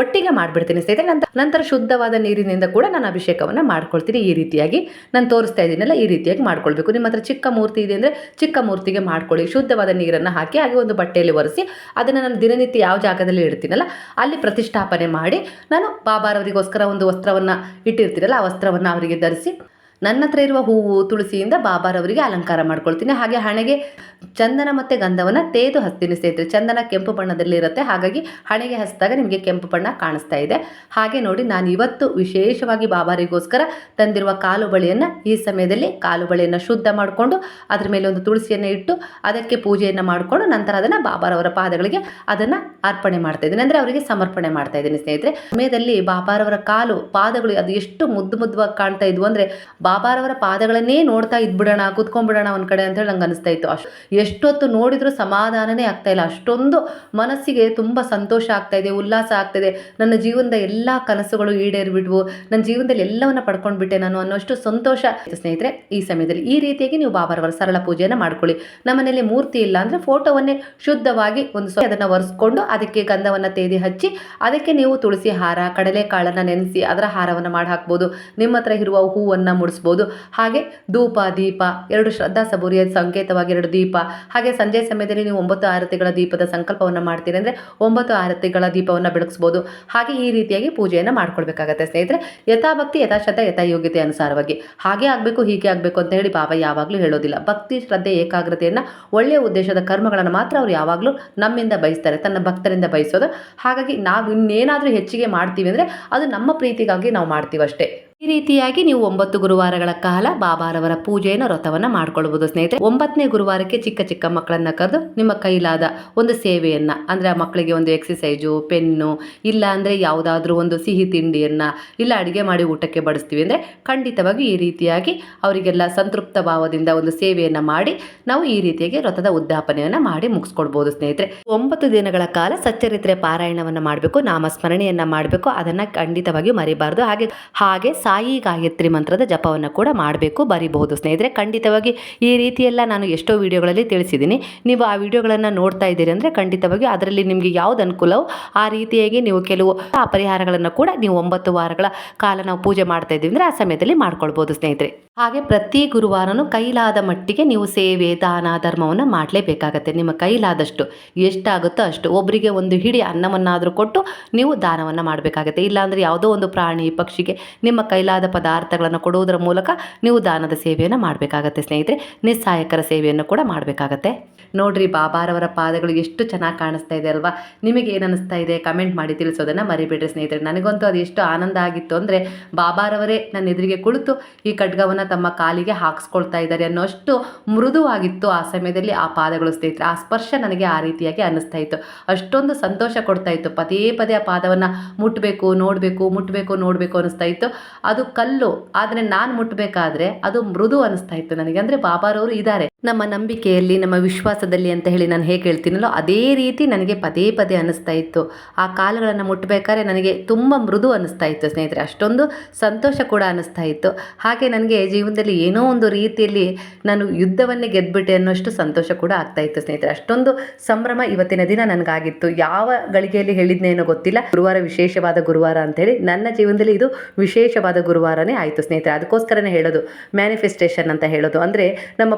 ಒಟ್ಟಿಗೆ ಮಾಡಿಬಿಡ್ತೀನಿ ಸ್ನೇಹಿತರೆ. ನಂತರ ನಂತರ ಶುದ್ಧವಾದ ನೀರಿನಿಂದ ಕೂಡ ನಾನು ಅಭಿಷೇಕವನ್ನು ಮಾಡ್ಕೊಳ್ತೀನಿ ಈ ರೀತಿಯಾಗಿ. ನಾನು ತೋರಿಸ್ತಾ ಇದ್ದೀನಲ್ಲ, ಈ ರೀತಿಯಾಗಿ ಮಾಡ್ಕೊಳ್ಬೇಕು. ನಿಮ್ಮ ಹತ್ರ ಚಿಕ್ಕ ಮೂರ್ತಿ ಇದೆ ಅಂದರೆ ಚಿಕ್ಕ ಮೂರ್ತಿಗೆ ಮಾಡ್ಕೊಳ್ಳಿ. ಶುದ್ಧವಾದ ನೀರನ್ನು ಹಾಕಿ, ಹಾಗೆ ಒಂದು ಬಟ್ಟೆಯಲ್ಲಿ ಒರೆಸಿ, ಅದನ್ನು ನಾನು ದಿನನಿತ್ಯ ಯಾವ ಜಾಗದಲ್ಲಿ ಇಡ್ತೀನಲ್ಲ, ಅಲ್ಲಿ ಪ್ರತಿಷ್ಠಾಪನೆ ಮಾಡಿ, ನಾನು ಬಾಬಾರವರಿಗೋಸ್ಕರ ಒಂದು ವಸ್ತ್ರವನ್ನು ಇಟ್ಟಿರ್ತೀನಲ್ಲ, ಆ ವಸ್ತ್ರವನ್ನು ಅವರಿಗೆ ಧರಿಸಿ ನನ್ನ ಹತ್ರ ಇರುವ ಹೂವು, ತುಳಸಿಯಿಂದ ಬಾಬಾರವರಿಗೆ ಅಲಂಕಾರ ಮಾಡ್ಕೊಳ್ತೀನಿ. ಹಾಗೆ ಹಣೆಗೆ ಚಂದನ ಮತ್ತು ಗಂಧವನ್ನು ತೇದು ಹಚ್ತೀನಿ ಸ್ನೇಹಿತರೆ ಚಂದನ ಕೆಂಪು ಬಣ್ಣದಲ್ಲಿ ಇರುತ್ತೆ. ಹಾಗಾಗಿ ಹಣೆಗೆ ಹಚ್ಚಿದಾಗ ನಿಮಗೆ ಕೆಂಪು ಬಣ್ಣ ಕಾಣಿಸ್ತಾ ಇದೆ. ಹಾಗೆ ನೋಡಿ, ನಾನು ಇವತ್ತು ವಿಶೇಷವಾಗಿ ಬಾಬಾರಿಗೋಸ್ಕರ ತಂದಿರುವ ಕಾಲು ಬಳೆಯನ್ನು ಈ ಸಮಯದಲ್ಲಿ ಕಾಲು ಬಳೆಯನ್ನು ಶುದ್ಧ ಮಾಡಿಕೊಂಡು, ಅದ್ರ ಮೇಲೆ ಒಂದು ತುಳಸಿಯನ್ನು ಇಟ್ಟು, ಅದಕ್ಕೆ ಪೂಜೆಯನ್ನು ಮಾಡಿಕೊಂಡು ನಂತರ ಅದನ್ನು ಬಾಬಾರವರ ಪಾದಗಳಿಗೆ ಅದನ್ನು ಅರ್ಪಣೆ ಮಾಡ್ತಾ ಇದ್ದೀನಿ. ಅಂದರೆ ಅವರಿಗೆ ಸಮರ್ಪಣೆ ಮಾಡ್ತಾ ಇದ್ದೀನಿ ಸ್ನೇಹಿತರೆ. ಸಮಯದಲ್ಲಿ ಬಾಬಾರವರ ಕಾಲು, ಪಾದಗಳು ಅದು ಎಷ್ಟು ಮುದ್ದು ಮುದ್ದುವಾಗಿ ಕಾಣ್ತಾ ಇದ್ವು ಅಂದರೆ ಬಾಬಾರವರ ಪಾದಗಳನ್ನೇ ನೋಡ್ತಾ ಇದ್ಬಿಡೋಣ, ಕೂತ್ಕೊಂಡ್ಬಿಡೋಣ ಒಂದು ಕಡೆ ಅಂತೇಳಿ ನಂಗೆ ಅನಿಸ್ತಾ ಇತ್ತು. ಅಷ್ಟು, ಎಷ್ಟೊತ್ತು ನೋಡಿದರೂ ಸಮಾಧಾನನೇ ಆಗ್ತಾ ಇಲ್ಲ. ಅಷ್ಟೊಂದು ಮನಸ್ಸಿಗೆ ತುಂಬ ಸಂತೋಷ ಆಗ್ತಾ ಇದೆ, ಉಲ್ಲಾಸ ಆಗ್ತಾ ಇದೆ. ನನ್ನ ಜೀವನದ ಎಲ್ಲ ಕನಸುಗಳು ಈಡೇರಿಬಿಟ್ವು. ನನ್ನ ಜೀವನದಲ್ಲಿ ಎಲ್ಲವನ್ನ ಪಡ್ಕೊಂಡ್ಬಿಟ್ಟೆ ನಾನು ಅನ್ನೋಷ್ಟು ಸಂತೋಷ. ಸ್ನೇಹಿತರೆ, ಈ ಸಮಯದಲ್ಲಿ ಈ ರೀತಿಯಾಗಿ ನೀವು ಬಾಬಾರವರ ಸರಳ ಪೂಜೆಯನ್ನು ಮಾಡ್ಕೊಳ್ಳಿ. ನಮ್ಮನೇಲಿ ಮೂರ್ತಿ ಇಲ್ಲ ಅಂದರೆ ಫೋಟೋವನ್ನೇ ಶುದ್ಧವಾಗಿ ಒಂದು ಸ್ವಲ್ಪ ಅದನ್ನು ಒರೆಸ್ಕೊಂಡು ಅದಕ್ಕೆ ಗಂಧವನ್ನು ತೇದಿ ಹಚ್ಚಿ, ಅದಕ್ಕೆ ನೀವು ತುಳಸಿ ಹಾರ, ಕಡಲೆಕಾಳನ್ನು ನೆನೆಸಿ ಅದರ ಹಾರವನ್ನು ಮಾಡಿ ಹಾಕ್ಬೋದು ನಿಮ್ಮ ಹತ್ರ ಇರುವ ಹೂವನ್ನು ಮುಡಿಸ್ಬೋದು. ಹಾಗೆ ಧೂಪ, ದೀಪ, ಎರಡು ಶ್ರದ್ಧಾ ಸಬೂರಿಯ ಸಂಕೇತವಾಗಿ ಎರಡು ದೀಪ, ಹಾಗೆ ಸಂಜೆ ಸಮಯದಲ್ಲಿ ನೀವು ಒಂಬತ್ತು ಆರತಿಗಳ ದೀಪದ ಸಂಕಲ್ಪವನ್ನು ಮಾಡ್ತೀರಿ ಅಂದರೆ ಒಂಬತ್ತು ಆರತಿಗಳ ದೀಪವನ್ನು ಬೆಳಗಿಸ್ಬೋದು. ಹಾಗೆ ಈ ರೀತಿಯಾಗಿ ಪೂಜೆಯನ್ನು ಮಾಡ್ಕೊಳ್ಬೇಕಾಗತ್ತೆ ಸ್ನೇಹಿತರೆ. ಯಥಾಭಕ್ತಿ, ಯಥಾಶ್ರದ್ಧೆ, ಯಥಾಯೋಗ್ಯತೆ ಅನುಸಾರವಾಗಿ. ಹಾಗೆ ಆಗಬೇಕು, ಹೀಗೆ ಆಗಬೇಕು ಅಂತ ಹೇಳಿ ಬಾಬಾ ಯಾವಾಗಲೂ ಹೇಳೋದಿಲ್ಲ. ಭಕ್ತಿ, ಶ್ರದ್ಧೆ, ಏಕಾಗ್ರತೆಯನ್ನು ಒಳ್ಳೆಯ ಉದ್ದೇಶದ ಕರ್ಮಗಳನ್ನು ಮಾತ್ರ ಅವರು ಯಾವಾಗಲೂ ನಮ್ಮಿಂದ ಬಯಸ್ತಾರೆ, ತನ್ನ ಭಕ್ತರಿಂದ ಬಯಸೋದು. ಹಾಗಾಗಿ ನಾವು ಇನ್ನೇನಾದರೂ ಹೆಚ್ಚಿಗೆ ಮಾಡ್ತೀವಿ ಅಂದರೆ ಅದು ನಮ್ಮ ಪ್ರೀತಿಗಾಗಿ ನಾವು ಮಾಡ್ತೀವಿ ಅಷ್ಟೇ ಈ ರೀತಿಯಾಗಿ ನೀವು ಒಂಬತ್ತು ಗುರುವಾರಗಳ ಕಾಲ ಬಾಬಾರವರ ಪೂಜೆಯನ್ನು, ವ್ರತವನ್ನು ಮಾಡ್ಕೊಳ್ಬಹುದು ಸ್ನೇಹಿತರೆ. ಒಂಬತ್ತನೇ ಗುರುವಾರಕ್ಕೆ ಚಿಕ್ಕ ಚಿಕ್ಕ ಮಕ್ಕಳನ್ನ ಕರೆದು ನಿಮ್ಮ ಕೈಲಾದ ಒಂದು ಸೇವೆಯನ್ನ, ಅಂದ್ರೆ ಆ ಮಕ್ಕಳಿಗೆ ಒಂದು ಎಕ್ಸಸೈಜು ಪೆನ್ನು, ಇಲ್ಲ ಅಂದ್ರೆ ಯಾವುದಾದ್ರೂ ಒಂದು ಸಿಹಿ ತಿಂಡಿಯನ್ನ, ಇಲ್ಲ ಅಡುಗೆ ಮಾಡಿ ಊಟಕ್ಕೆ ಬಡಿಸ್ತೀವಿ ಅಂದ್ರೆ ಖಂಡಿತವಾಗಿ ಈ ರೀತಿಯಾಗಿ ಅವರಿಗೆಲ್ಲ ಸಂತೃಪ್ತ ಭಾವದಿಂದ ಒಂದು ಸೇವೆಯನ್ನ ಮಾಡಿ ನಾವು ಈ ರೀತಿಯಾಗಿ ವ್ರತದ ಉದ್ಯಾಪನೆಯನ್ನ ಮಾಡಿ ಮುಗಿಸ್ಕೊಳ್ಬಹುದು ಸ್ನೇಹಿತರೆ. ಒಂಬತ್ತು ದಿನಗಳ ಕಾಲ ಸಚ್ಚರಿತ್ರೆ ಪಾರಾಯಣವನ್ನ ಮಾಡಬೇಕು, ನಾಮಸ್ಮರಣೆಯನ್ನ ಮಾಡಬೇಕು, ಅದನ್ನ ಖಂಡಿತವಾಗಿ ಮರಿಬಾರ್ದು. ಹಾಗೆ ಹಾಗೆ ಸಾಯಿ ಗಾಯತ್ರಿ ಮಂತ್ರದ ಜಪವನ್ನು ಕೂಡ ಮಾಡಬೇಕು, ಬರೀಬಹುದು. ಸ್ನೇಹಿತರೆ, ಖಂಡಿತವಾಗಿ ಈ ರೀತಿಯೆಲ್ಲ ನಾನು ಎಷ್ಟೋ ವಿಡಿಯೋಗಳಲ್ಲಿ ತಿಳಿಸಿದ್ದೀನಿ. ನೀವು ಆ ವಿಡಿಯೋಗಳನ್ನು ನೋಡ್ತಾ ಇದ್ದೀರಿ ಅಂದರೆ ಖಂಡಿತವಾಗಿ ಅದರಲ್ಲಿ ನಿಮಗೆ ಯಾವ್ದು ಅನುಕೂಲವೋ ಆ ರೀತಿಯಾಗಿ ನೀವು ಕೆಲವು ಆ ಪರಿಹಾರಗಳನ್ನು ಕೂಡ ನೀವು ಒಂಬತ್ತು ವಾರಗಳ ಕಾಲ ನಾವು ಪೂಜೆ ಮಾಡ್ತಾ ಇದ್ದೀವಿ ಅಂದರೆ ಆ ಸಮಯದಲ್ಲಿ ಮಾಡ್ಕೊಳ್ಬೋದು ಸ್ನೇಹಿತರೆ. ಹಾಗೆ ಪ್ರತಿ ಗುರುವಾರನೂ ಕೈಲಾದ ಮಟ್ಟಿಗೆ ನೀವು ಸೇವೆ, ದಾನ, ಧರ್ಮವನ್ನು ಮಾಡಲೇಬೇಕಾಗತ್ತೆ. ನಿಮ್ಮ ಕೈಲಾದಷ್ಟು ಎಷ್ಟಾಗುತ್ತೋ ಅಷ್ಟು ಒಬ್ಬರಿಗೆ ಒಂದು ಹಿಡಿ ಅನ್ನವನ್ನಾದರೂ ಕೊಟ್ಟು ನೀವು ದಾನವನ್ನು ಮಾಡಬೇಕಾಗತ್ತೆ. ಇಲ್ಲಾಂದರೆ ಯಾವುದೋ ಒಂದು ಪ್ರಾಣಿ, ಪಕ್ಷಿಗೆ ನಿಮ್ಮ ಕೈ ಕೈಲಾದ ಪದಾರ್ಥಗಳನ್ನು ಕೊಡುವುದರ ಮೂಲಕ ನೀವು ದಾನದ ಸೇವೆಯನ್ನು ಮಾಡಬೇಕಾಗತ್ತೆ, ಸ್ನೇಹಿತರೆ. ನಿಸ್ಸಹಾಯಕರ ಸೇವೆಯನ್ನು ಕೂಡ ಮಾಡಬೇಕಾಗತ್ತೆ. ನೋಡ್ರಿ, ಬಾಬಾರವರ ಪಾದಗಳು ಎಷ್ಟು ಚೆನ್ನಾಗಿ ಕಾಣಿಸ್ತಾ ಇದೆ ಅಲ್ವಾ? ನಿಮಗೆ ಏನು ಅನಿಸ್ತಾ ಇದೆ? ಕಮೆಂಟ್ ಮಾಡಿ ತಿಳಿಸೋದನ್ನು ಮರಿಬೇಡ್ರಿ, ಸ್ನೇಹಿತರೆ. ನನಗಂತೂ ಅದು ಎಷ್ಟು ಆನಂದ ಆಗಿತ್ತು ಅಂದರೆ, ಬಾಬಾರವರೇ ನನ್ನ ಎದುರಿಗೆ ಕುಳಿತು ಈ ಖಡ್ಗವನ್ನು ತಮ್ಮ ಕಾಲಿಗೆ ಹಾಕಿಸ್ಕೊಳ್ತಾ ಇದ್ದಾರೆ ಅನ್ನೋಷ್ಟು ಮೃದುವಾಗಿತ್ತು ಆ ಸಮಯದಲ್ಲಿ ಆ ಪಾದಗಳು, ಸ್ನೇಹಿತರೆ. ಆ ಸ್ಪರ್ಶ ನನಗೆ ಆ ರೀತಿಯಾಗಿ ಅನ್ನಿಸ್ತಾ ಇತ್ತು. ಅಷ್ಟೊಂದು ಸಂತೋಷ ಕೊಡ್ತಾ ಇತ್ತು. ಪದೇ ಪದೇ ಆ ಪಾದವನ್ನು ಮುಟ್ಟಬೇಕು ನೋಡಬೇಕು ಮುಟ್ಟಬೇಕು ನೋಡಬೇಕು ಅನ್ನಿಸ್ತಾ ಇತ್ತು. ಅದು ಕಲ್ಲು ಆದರೆ ನಾನು ಮುಟ್ಟಬೇಕಾದ್ರೆ ಅದು ಮೃದು ಅನ್ನಿಸ್ತಾ ಇತ್ತು ನನಗೆ. ಅಂದರೆ ಬಾಬಾರವರು ಇದ್ದಾರೆ. ನಮ್ಮ ನಂಬಿಕೆಯಲ್ಲಿ, ನಮ್ಮ ವಿಶ್ವಾಸದಲ್ಲಿ ಅಂತ ಹೇಳಿ ನಾನು ಹೇಗೆ ಹೇಳ್ತೀನಲ್ಲೋ, ಅದೇ ರೀತಿ ನನಗೆ ಪದೇ ಪದೇ ಅನ್ನಿಸ್ತಾ ಇತ್ತು. ಆ ಕಾಲುಗಳನ್ನು ಮುಟ್ಟಬೇಕಾದ್ರೆ ನನಗೆ ತುಂಬ ಮೃದು ಅನ್ನಿಸ್ತಾ ಇತ್ತು ಸ್ನೇಹಿತರೆ. ಅಷ್ಟೊಂದು ಸಂತೋಷ ಕೂಡ ಅನ್ನಿಸ್ತಾ ಇತ್ತು. ಹಾಗೆ ನನಗೆ ಜೀವನದಲ್ಲಿ ಏನೋ ಒಂದು ರೀತಿಯಲ್ಲಿ ನಾನು ಯುದ್ಧವನ್ನೇ ಗೆದ್ಬಿಟ್ಟೆ ಅನ್ನೋಷ್ಟು ಸಂತೋಷ ಕೂಡ ಆಗ್ತಾ ಇತ್ತು ಸ್ನೇಹಿತರೆ. ಅಷ್ಟೊಂದು ಸಂಭ್ರಮ ಇವತ್ತಿನ ದಿನ ನನಗಾಗಿತ್ತು. ಯಾವ ಗಳಿಗೆಯಲ್ಲಿ ಹೇಳಿದ್ನೇನೋ ಗೊತ್ತಿಲ್ಲ. ಗುರುವಾರ ವಿಶೇಷವಾದ ಗುರುವಾರ ಅಂತೇಳಿ ನನ್ನ ಜೀವನದಲ್ಲಿ ಇದು ವಿಶೇಷವಾದ ಗುರುವಾರನೇ ಆಯಿತು ಸ್ನೇಹಿತರೆ. ಅದಕ್ಕೋಸ್ಕರನೇ ಹೇಳೋದು ಮ್ಯಾನಿಫೆಸ್ಟೇಷನ್ ಅಂತ ಹೇಳೋದು. ಅಂದರೆ ನಮ್ಮ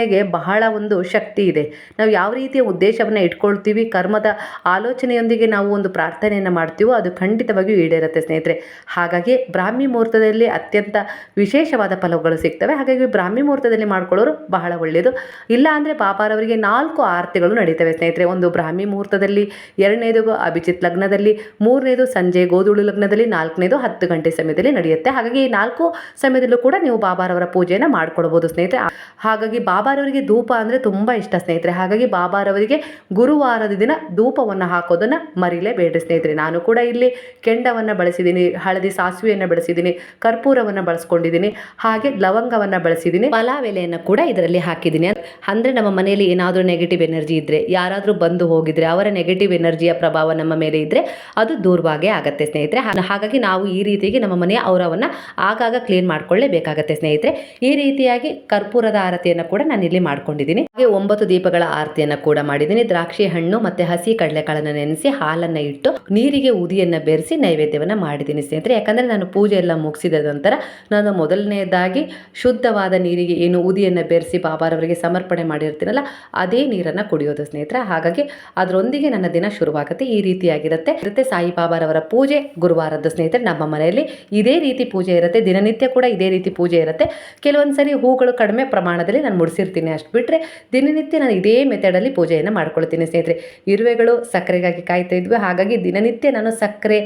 ಪ್ರಾರ್ಥನೆಗೆ ಬಹಳ ಒಂದು ಶಕ್ತಿ ಇದೆ. ನಾವು ಯಾವ ರೀತಿಯ ಉದ್ದೇಶವನ್ನು ಇಟ್ಕೊಳ್ತೀವಿ, ಕರ್ಮದ ಆಲೋಚನೆಯೊಂದಿಗೆ ನಾವು ಒಂದು ಪ್ರಾರ್ಥನೆಯನ್ನು ಮಾಡ್ತೀವೋ ಅದು ಖಂಡಿತವಾಗಿಯೂ ಈಡೇರುತ್ತೆ ಸ್ನೇಹಿತರೆ. ಹಾಗಾಗಿ ಬ್ರಾಹ್ಮಿ ಮುಹೂರ್ತದಲ್ಲಿ ಅತ್ಯಂತ ವಿಶೇಷವಾದ ಫಲಗಳು ಸಿಗ್ತವೆ. ಹಾಗಾಗಿ ಬ್ರಾಹ್ಮಿ ಮುಹೂರ್ತದಲ್ಲಿ ಮಾಡ್ಕೊಳ್ಳೋರು ಬಹಳ ಒಳ್ಳೆಯದು. ಇಲ್ಲ ಅಂದರೆ ಪಾಪಾರವರಿಗೆ ನಾಲ್ಕು ಆರತಿಗಳು ನಡೀತವೆ ಸ್ನೇಹಿತರೆ. ಒಂದು ಬ್ರಾಹ್ಮಿ ಮುಹೂರ್ತದಲ್ಲಿ, ಎರಡನೇದು ಅಭಿಜಿತ್ ಲಗ್ನದಲ್ಲಿ, ಮೂರನೇದು ಸಂಜೆ ಗೋಧುಳು ಲಗ್ನದಲ್ಲಿ, ನಾಲ್ಕನೇದು ಹತ್ತು ಗಂಟೆ ಸಮಯದಲ್ಲಿ ನಡೆಯುತ್ತೆ. ಹಾಗಾಗಿ ಈ ನಾಲ್ಕು ಸಮಯದಲ್ಲೂ ಕೂಡ ನೀವು ಬಾಬಾರವರ ಪೂಜೆಯನ್ನು ಮಾಡ್ಕೊಳ್ಬೋದು ಸ್ನೇಹಿತರೆ. ಹಾಗಾಗಿ ಬಾಬಾರವರಿಗೆ ಧೂಪ ಅಂದರೆ ತುಂಬ ಇಷ್ಟ ಸ್ನೇಹಿತರೆ. ಹಾಗಾಗಿ ಬಾಬಾರವರಿಗೆ ಗುರುವಾರದ ದಿನ ಧೂಪವನ್ನು ಹಾಕೋದನ್ನು ಮರಿಲೇಬೇಡ್ರಿ ಸ್ನೇಹಿತರೆ. ನಾನು ಕೂಡ ಇಲ್ಲಿ ಕೆಂಡವನ್ನು ಬಳಸಿದ್ದೀನಿ, ಹಳದಿ ಸಾಸಿವೆಯನ್ನು ಬಳಸಿದ್ದೀನಿ, ಕರ್ಪೂರವನ್ನು ಬಳಸ್ಕೊಂಡಿದ್ದೀನಿ, ಹಾಗೆ ಲವಂಗವನ್ನು ಬಳಸಿದ್ದೀನಿ. ಪಲಾವೆಲೆಯನ್ನು ಕೂಡ ಇದರಲ್ಲಿ ಹಾಕಿದ್ದೀನಿ. ಅಂದರೆ ನಮ್ಮ ಮನೆಯಲ್ಲಿ ಏನಾದರೂ ನೆಗೆಟಿವ್ ಎನರ್ಜಿ ಇದ್ದರೆ ಯಾರಾದರೂ ಬಂದು ಹೋಗಿದ್ರೆ, ಅವರ ನೆಗೆಟಿವ್ ಎನರ್ಜಿಯ ಪ್ರಭಾವ ನಮ್ಮ ಮೇಲೆ ಇದ್ದರೆ ಅದು ದೂರವಾಗೇ ಆಗುತ್ತೆ ಸ್ನೇಹಿತರೆ. ಹಾಗಾಗಿ ನಾವು ಈ ರೀತಿಯಾಗಿ ನಮ್ಮ ಮನೆಯ ಅವರವನ್ನು ಆಗಾಗ ಕ್ಲೀನ್ ಮಾಡಿಕೊಳ್ಳೇಬೇಕಾಗತ್ತೆ ಸ್ನೇಹಿತರೆ. ಈ ರೀತಿಯಾಗಿ ಕರ್ಪೂರದ ಆರತಿಯನ್ನು ಕೂಡ ನಾನು ಇಲ್ಲಿ ಮಾಡ್ಕೊಂಡಿದ್ದೀನಿ. ಹಾಗೆ ಒಂಬತ್ತು ದೀಪಗಳ ಆರತಿಯನ್ನು ಕೂಡ ಮಾಡಿದ್ದೀನಿ. ದ್ರಾಕ್ಷಿ ಹಣ್ಣು ಮತ್ತೆ ಹಸಿ ಕಡಲೆಕಾಳನ್ನು ನೆನೆಸಿ ಹಾಲನ್ನು ಇಟ್ಟು ನೀರಿಗೆ ಉದಿಯನ್ನು ಬೆರೆಸಿ ನೈವೇದ್ಯವನ್ನು ಮಾಡಿದ್ದೀನಿ ಸ್ನೇಹಿತರೆ. ಯಾಕಂದರೆ ನಾನು ಪೂಜೆ ಎಲ್ಲ ಮುಗಿಸಿದ ನಂತರ ನಾನು ಮೊದಲನೆಯದಾಗಿ ಶುದ್ಧವಾದ ನೀರಿಗೆ ಏನು ಉದಿಯನ್ನು ಬೆರೆಸಿ ಬಾಬಾರವರಿಗೆ ಸಮರ್ಪಣೆ ಮಾಡಿರ್ತೀನಲ್ಲ, ಅದೇ ನೀರನ್ನು ಕುಡಿಯೋದು ಸ್ನೇಹಿತರೆ. ಹಾಗಾಗಿ ಅದರೊಂದಿಗೆ ನನ್ನ ದಿನ ಶುರುವಾಗುತ್ತೆ. ಈ ರೀತಿಯಾಗಿರುತ್ತೆ. ಇರುತ್ತೆ ಸಾಯಿಬಾಬಾರವರ ಪೂಜೆ ಗುರುವಾರದ್ದು ಸ್ನೇಹಿತರೆ. ನಮ್ಮ ಮನೆಯಲ್ಲಿ ಇದೇ ರೀತಿ ಪೂಜೆ ಇರುತ್ತೆ. ದಿನನಿತ್ಯ ಕೂಡ ಇದೇ ರೀತಿ ಪೂಜೆ ಇರುತ್ತೆ. ಕೆಲವೊಂದು ಸರಿ ಹೂಗಳು ಕಡಿಮೆ ಪ್ರಮಾಣದಲ್ಲಿ ನಾನು ಮುಡಿಸಿರ್ತೀನಿ. ಅಷ್ಟು ಬಿಟ್ಟರೆ ದಿನನಿತ್ಯ ನಾನು ಇದೇ ಮೆಥಡಲ್ಲಿ ಪೂಜೆಯನ್ನು ಮಾಡ್ಕೊಳ್ತೀನಿ ಸ್ನೇಹಿತರೆ. ಇರುವೆಗಳು ಸಕ್ಕರೆಗಾಗಿ ಕಾಯ್ತಾ ಇದ್ವಿ. ಹಾಗಾಗಿ ದಿನನಿತ್ಯ ನಾನು ಸಕ್ಕರೆ,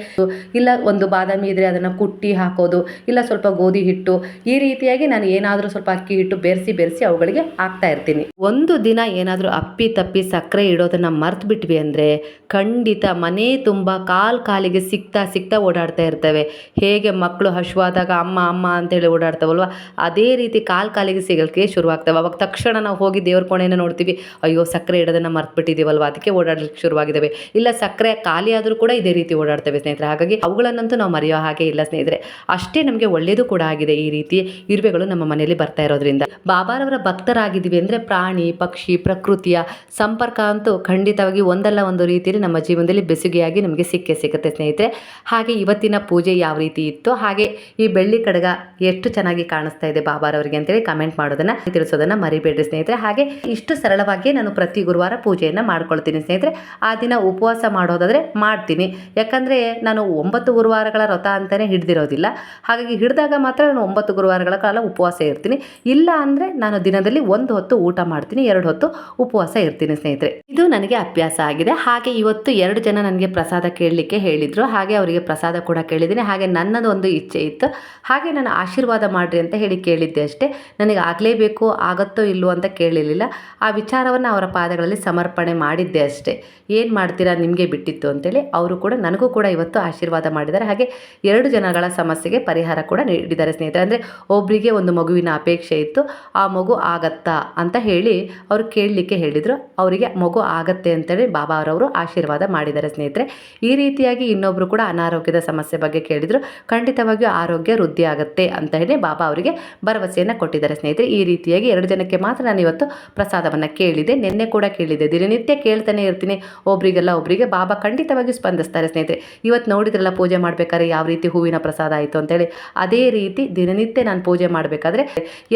ಇಲ್ಲ ಒಂದು ಬಾದಾಮಿ ಇದ್ದರೆ ಅದನ್ನು ಕುಟ್ಟಿ ಹಾಕೋದು, ಇಲ್ಲ ಸ್ವಲ್ಪ ಗೋಧಿ ಹಿಟ್ಟು, ಈ ರೀತಿಯಾಗಿ ನಾನು ಏನಾದರೂ ಸ್ವಲ್ಪ ಅಕ್ಕಿ ಹಿಟ್ಟು ಬೆರೆಸಿ ಬೆರೆಸಿ ಅವುಗಳಿಗೆ ಹಾಕ್ತಾ ಇರ್ತೀನಿ. ಒಂದು ದಿನ ಏನಾದರೂ ಅಪ್ಪಿ ತಪ್ಪಿ ಸಕ್ಕರೆ ಇಡೋದನ್ನು ಮರ್ತು ಬಿಟ್ವಿ ಅಂದರೆ ಖಂಡಿತ ಮನೆ ತುಂಬ ಕಾಲು ಕಾಲಿಗೆ ಸಿಗ್ತಾ ಸಿಗ್ತಾ ಓಡಾಡ್ತಾ ಇರ್ತವೆ. ಹೇಗೆ ಮಕ್ಕಳು ಹಶುವಾದಾಗ ಅಮ್ಮ ಅಮ್ಮ ಅಂತೇಳಿ ಓಡಾಡ್ತಾವಲ್ವ? ಅದೇ ರೀತಿ ಕಾಲು ಕಾಲಿಗೆ ಸಿಗಲಿಕ್ಕೆ ಶುರುವಾಗ್ತವೆ. ಅವಾಗ ತಕ್ಷಣ ನಾವು ಹೋಗಿ ದೇವ್ರ ಕೋಣೆಯನ್ನು ನೋಡ್ತೀವಿ. ಅಯ್ಯೋ, ಸಕ್ಕರೆ ಇಡೋದನ್ನು ಮರ್ತ್ಬಿಟ್ಟಿದ್ದೀವಲ್ವ? ಅದಕ್ಕೆ ಓಡಾಡಲಿಕ್ಕೆ ಶುರುವಾಗಿದ್ದಾವೆ. ಇಲ್ಲ, ಸಕ್ಕರೆ ಖಾಲಿ ಆದರೂ ಕೂಡ ಇದೇ ರೀತಿ ಓಡಾಡ್ತವೆ ಸ್ನೇಹಿತರೆ. ಹಾಗಾಗಿ ಅವುಗಳನ್ನಂತೂ ನಾವು ಮರೆಯೋ ಹಾಗೆ ಇಲ್ಲ ಸ್ನೇಹಿತರೆ. ಅಷ್ಟೇ ನಮಗೆ ಒಳ್ಳೆಯದು ಕೂಡ ಆಗಿದೆ ಈ ರೀತಿ ಇರುವೆಗಳು ನಮ್ಮ ಮನೆಯಲ್ಲಿ ಬರ್ತಾ ಇರೋದ್ರಿಂದ. ಬಾಬಾರವರ ಭಕ್ತರಾಗಿದ್ದೀವಿ ಅಂದರೆ ಪ್ರಾಣಿ, ಪಕ್ಷಿ, ಪ್ರಕೃತಿಯ ಸಂಪರ್ಕ ಅಂತೂ ಖಂಡಿತವಾಗಿ ಒಂದಲ್ಲ ಒಂದು ರೀತಿಯಲ್ಲಿ ನಮ್ಮ ಜೀವನದಲ್ಲಿ ಬೆಸುಗೆಯಾಗಿ ನಮಗೆ ಸಿಕ್ಕೇ ಸಿಗುತ್ತೆ ಸ್ನೇಹಿತರೆ. ಹಾಗೆ ಇವತ್ತಿನ ಪೂಜೆ ಯಾವ ರೀತಿ ಇತ್ತು ಹಾಗೆ ಈ ಬೆಳ್ಳಿ ಕಡಗ ಎಷ್ಟು ಚೆನ್ನಾಗಿ ಕಾಣಿಸ್ತಾ ಇದೆ ಬಾಬಾರವರಿಗೆ ಅಂತೇಳಿ ಕಮೆಂಟ್ ಮಾಡೋದನ್ನ ತಿಳಿಸೋದನ್ನ ಮರಿಬೇಡ್ರಿ ಸ್ನೇಹಿತರೆ. ಹಾಗೆ ಇಷ್ಟು ಸರಳವಾಗಿ ನಾನು ಪ್ರತಿ ಗುರುವಾರ ಪೂಜೆಯನ್ನು ಮಾಡ್ಕೊಳ್ತೀನಿ ಸ್ನೇಹಿತರೆ. ಆ ದಿನ ಉಪವಾಸ ಮಾಡೋದಾದರೆ ಮಾಡ್ತೀನಿ. ಯಾಕಂದರೆ ನಾನು ಒಂಬತ್ತು ಗುರುವಾರಗಳ ವ್ರತ ಅಂತಲೇ ಹಿಡ್ದಿರೋದಿಲ್ಲ. ಹಾಗಾಗಿ ಹಿಡಿದಾಗ ಮಾತ್ರ ನಾನು ಒಂಬತ್ತು ಗುರುವಾರಗಳ ಕಾಲ ಉಪವಾಸ ಇರ್ತೀನಿ. ಇಲ್ಲ ಅಂದರೆ ನಾನು ದಿನದಲ್ಲಿ ಒಂದು ಹೊತ್ತು ಊಟ ಮಾಡ್ತೀನಿ, ಎರಡು ಹೊತ್ತು ಉಪವಾಸ ಇರ್ತೀನಿ ಸ್ನೇಹಿತರೆ. ಇದು ನನಗೆ ಅಭ್ಯಾಸ ಆಗಿದೆ. ಹಾಗೆ ಇವತ್ತು ಎರಡು ಜನ ನನಗೆ ಪ್ರಸಾದ ಕೇಳಲಿಕ್ಕೆ ಹೇಳಿದರು. ಹಾಗೆ ಅವರಿಗೆ ಪ್ರಸಾದ ಕೂಡ ಕೇಳಿದ್ದೀನಿ. ಹಾಗೆ ನನ್ನದು ಒಂದು ಇಚ್ಛೆ ಇತ್ತು. ಹಾಗೆ ನಾನು ಆಶೀರ್ವಾದ ಮಾಡಿರಿ ಅಂತ ಹೇಳಿ ಕೇಳಿದ್ದೆ ಅಷ್ಟೇ. ನನಗೆ ಆಗಲೇಬೇಕು, ಆಗತ್ತೋ ಇಲ್ವೋ ಅಂತ ಕೇಳಿರಲಿಲ್ಲ. ಆ ವಿಚಾರವನ್ನು ಅವರ ಪಾದಗಳಲ್ಲಿ ಸಮರ್ಪಣೆ ಮಾಡಿದ್ದೆ ಅಷ್ಟೇ. ಏನು ಮಾಡ್ತೀರಾ? ನಿಮಗೆ ಬಿಟ್ಟಿತ್ತು ಅಂತೇಳಿ ಅವರು ಕೂಡ ನನಗೂ ಕೂಡ ಇವತ್ತು ಆಶೀರ್ವಾದ ಮಾಡಿದ್ದಾರೆ. ಹಾಗೆ ಎರಡು ಜನಗಳ ಸಮಸ್ಯೆಗೆ ಪರಿಹಾರ ಕೂಡ ನೀಡಿದ್ದಾರೆ ಸ್ನೇಹಿತರೆ. ಅಂದರೆ ಒಬ್ಬರಿಗೆ ಒಂದು ಮಗುವಿನ ಅಪೇಕ್ಷೆ ಇತ್ತು. ಆ ಮಗು ಆಗತ್ತಾ ಅಂತ ಹೇಳಿ ಅವರು ಕೇಳಲಿಕ್ಕೆ ಹೇಳಿದರು. ಅವರಿಗೆ ಮಗು ಆಗತ್ತೆ ಅಂತೇಳಿ ಬಾಬಾ ಅವರವರು ಆಶೀರ್ವಾದ ಮಾಡಿದ್ದಾರೆ ಸ್ನೇಹಿತರೆ. ಈ ರೀತಿಯಾಗಿ ಇನ್ನೊಬ್ಬರು ಕೂಡ ಅನಾರೋಗ್ಯದ ಸಮಸ್ಯೆ ಬಗ್ಗೆ ಕೇಳಿದರು. ಖಂಡಿತವಾಗಿಯೂ ಆರೋಗ್ಯ ವೃದ್ಧಿ ಆಗುತ್ತೆ ಅಂತ ಹೇಳಿ ಬಾಬಾ ಅವರಿಗೆ ಭರವಸೆಯನ್ನು ಕೊಟ್ಟಿದ್ದಾರೆ ಸ್ನೇಹಿತರೆ. ಈ ರೀತಿಯಾಗಿ ಎರಡು ಜನಕ್ಕೆ ವಿಷಯಕ್ಕೆ ಮಾತ್ರ ನಾನು ಇವತ್ತು ಪ್ರಸಾದವನ್ನು ಕೇಳಿದೆ. ನಿನ್ನೆ ಕೂಡ ಕೇಳಿದೆ ದಿನನಿತ್ಯ ಕೇಳ್ತಾನೆ ಇರ್ತೀನಿ. ಒಬ್ರಿಗೆಲ್ಲ ಒಬ್ಬರಿಗೆ ಬಾಬಾ ಖಂಡಿತವಾಗಿ ಸ್ಪಂದಿಸ್ತಾರೆ ಸ್ನೇಹಿತರೆ. ಇವತ್ತು ನೋಡಿದ್ರಲ್ಲ ಪೂಜೆ ಮಾಡಬೇಕಾದ್ರೆ ಯಾವ ರೀತಿ ಹೂವಿನ ಪ್ರಸಾದ ಆಯಿತು ಅಂತೇಳಿ. ಅದೇ ರೀತಿ ದಿನನಿತ್ಯ ನಾನು ಪೂಜೆ ಮಾಡಬೇಕಾದ್ರೆ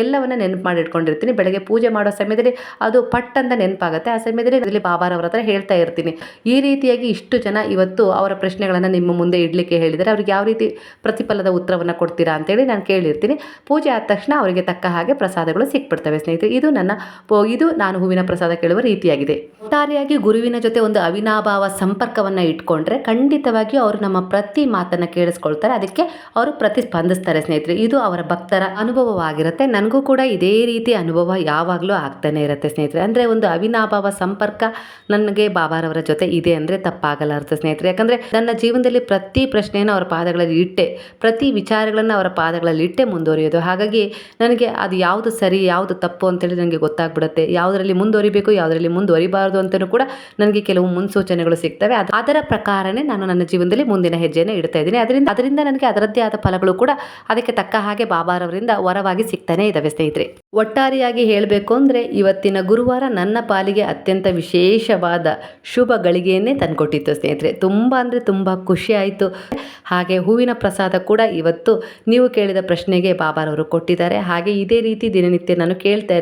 ಎಲ್ಲವನ್ನ ನೆನಪು ಮಾಡಿ ಇಟ್ಕೊಂಡಿರ್ತೀನಿ ಬೆಳಗ್ಗೆ ಪೂಜೆ ಮಾಡೋ ಸಮಯದಲ್ಲಿ ಅದು ಪಟ್ ಅಂತ ನೆನಪಾಗುತ್ತೆ. ಆ ಸಮಯದಲ್ಲಿ ಅದರಲ್ಲಿ ಬಾಬಾರವ್ರ ಹತ್ರ ಹೇಳ್ತಾ ಇರ್ತೀನಿ. ಈ ರೀತಿಯಾಗಿ ಇಷ್ಟು ಜನ ಇವತ್ತು ಅವರ ಪ್ರಶ್ನೆಗಳನ್ನು ನಿಮ್ಮ ಮುಂದೆ ಇಡಲಿಕ್ಕೆ ಹೇಳಿದರೆ ಅವ್ರಿಗೆ ಯಾವ ರೀತಿ ಪ್ರತಿಫಲದ ಉತ್ತರವನ್ನು ಕೊಡ್ತೀರಾ ಅಂತೇಳಿ ನಾನು ಕೇಳಿರ್ತೀನಿ. ಪೂಜೆ ಆದ ತಕ್ಷಣ ಅವರಿಗೆ ತಕ್ಕ ಹಾಗೆ ಪ್ರಸಾದಗಳು ಸಿಕ್ಬಿಡ್ತವೆ ಸ್ನೇಹಿತರೆ. ಇದು ನನ್ನ ಇದು ನಾನು ಹೂವಿನ ಪ್ರಸಾದ ಕೇಳುವ ರೀತಿಯಾಗಿದೆ. ಒಟ್ಟಾರೆಯಾಗಿ ಗುರುವಿನ ಜೊತೆ ಒಂದು ಅವಿನಾಭಾವ ಸಂಪರ್ಕವನ್ನು ಇಟ್ಕೊಂಡ್ರೆ ಖಂಡಿತವಾಗಿಯೂ ಅವರು ನಮ್ಮ ಪ್ರತಿ ಮಾತನ್ನು ಕೇಳಿಸ್ಕೊಳ್ತಾರೆ. ಅದಕ್ಕೆ ಅವರು ಪ್ರತಿಸ್ಪಂದಿಸ್ತಾರೆ ಸ್ನೇಹಿತರೆ, ಇದು ಅವರ ಭಕ್ತರ ಅನುಭವವಾಗಿರುತ್ತೆ. ನನಗೂ ಕೂಡ ಇದೇ ರೀತಿ ಅನುಭವ ಯಾವಾಗಲೂ ಆಗ್ತಾನೆ ಇರುತ್ತೆ ಸ್ನೇಹಿತರೆ. ಅಂದರೆ ಒಂದು ಅವಿನಾಭಾವ ಸಂಪರ್ಕ ನನಗೆ ಬಾಬಾರವರ ಜೊತೆ ಇದೆ ಅಂದರೆ ತಪ್ಪಾಗಲಾರದು ಸ್ನೇಹಿತರೆ. ಯಾಕಂದರೆ ನನ್ನ ಜೀವನದಲ್ಲಿ ಪ್ರತಿ ಪ್ರಶ್ನೆಯನ್ನು ಅವರ ಪಾದಗಳಲ್ಲಿ ಇಟ್ಟೆ, ಪ್ರತಿ ವಿಚಾರಗಳನ್ನು ಅವರ ಪಾದಗಳಲ್ಲಿ ಇಟ್ಟೆ ಮುಂದುವರಿಯೋದು. ಹಾಗಾಗಿ ನನಗೆ ಅದು ಯಾವುದು ಸರಿ, ಯಾವುದು ತಪ್ಪು ಅಂತೇಳಿ ನನಗೆ ಗೊತ್ತಾಗ್ಬಿಡುತ್ತೆ. ಯಾವುದರಲ್ಲಿ ಮುಂದುವರಿಬೇಕು, ಯಾವುದರಲ್ಲಿ ಮುಂದುವರಿಬಾರ್ದು ಅಂತಲೂ ಕೂಡ ನನಗೆ ಕೆಲವು ಮುನ್ಸೂಚನೆಗಳು ಸಿಗ್ತವೆ. ಅದು ಅದರ ಪ್ರಕಾರನೇ ನಾನು ನನ್ನ ಜೀವನದಲ್ಲಿ ಮುಂದಿನ ಹೆಜ್ಜೆಯನ್ನು ಇಡ್ತಾ ಇದ್ದೀನಿ. ಅದರಿಂದ ಅದರಿಂದ ನನಗೆ ಅದರದ್ದೇ ಆದ ಫಲಗಳು ಕೂಡ ಅದಕ್ಕೆ ತಕ್ಕ ಹಾಗೆ ಬಾಬಾರವರಿಂದ ವರವಾಗಿ ಸಿಗ್ತಾನೆ ಇದ್ದಾವೆ ಸ್ನೇಹಿತರೆ. ಒಟ್ಟಾರೆಯಾಗಿ ಹೇಳಬೇಕು ಅಂದರೆ ಇವತ್ತಿನ ಗುರುವಾರ ನನ್ನ ಪಾಲಿಗೆ ಅತ್ಯಂತ ವಿಶೇಷವಾದ ಶುಭ ಗಳಿಗೆಯನ್ನೇ ತಂದುಕೊಟ್ಟಿತ್ತು ಸ್ನೇಹಿತರೆ. ತುಂಬ ಅಂದರೆ ತುಂಬ ಖುಷಿ ಆಯಿತು. ಹಾಗೆ ಹೂವಿನ ಪ್ರಸಾದ ಕೂಡ ಇವತ್ತು ನೀವು ಕೇಳಿದ ಪ್ರಶ್ನೆಗೆ ಬಾಬಾರವರು ಕೊಟ್ಟಿದ್ದಾರೆ. ಹಾಗೆ ಇದೇ ರೀತಿ ದಿನನಿತ್ಯ ನಾನು ಕೇಳ್ತಾ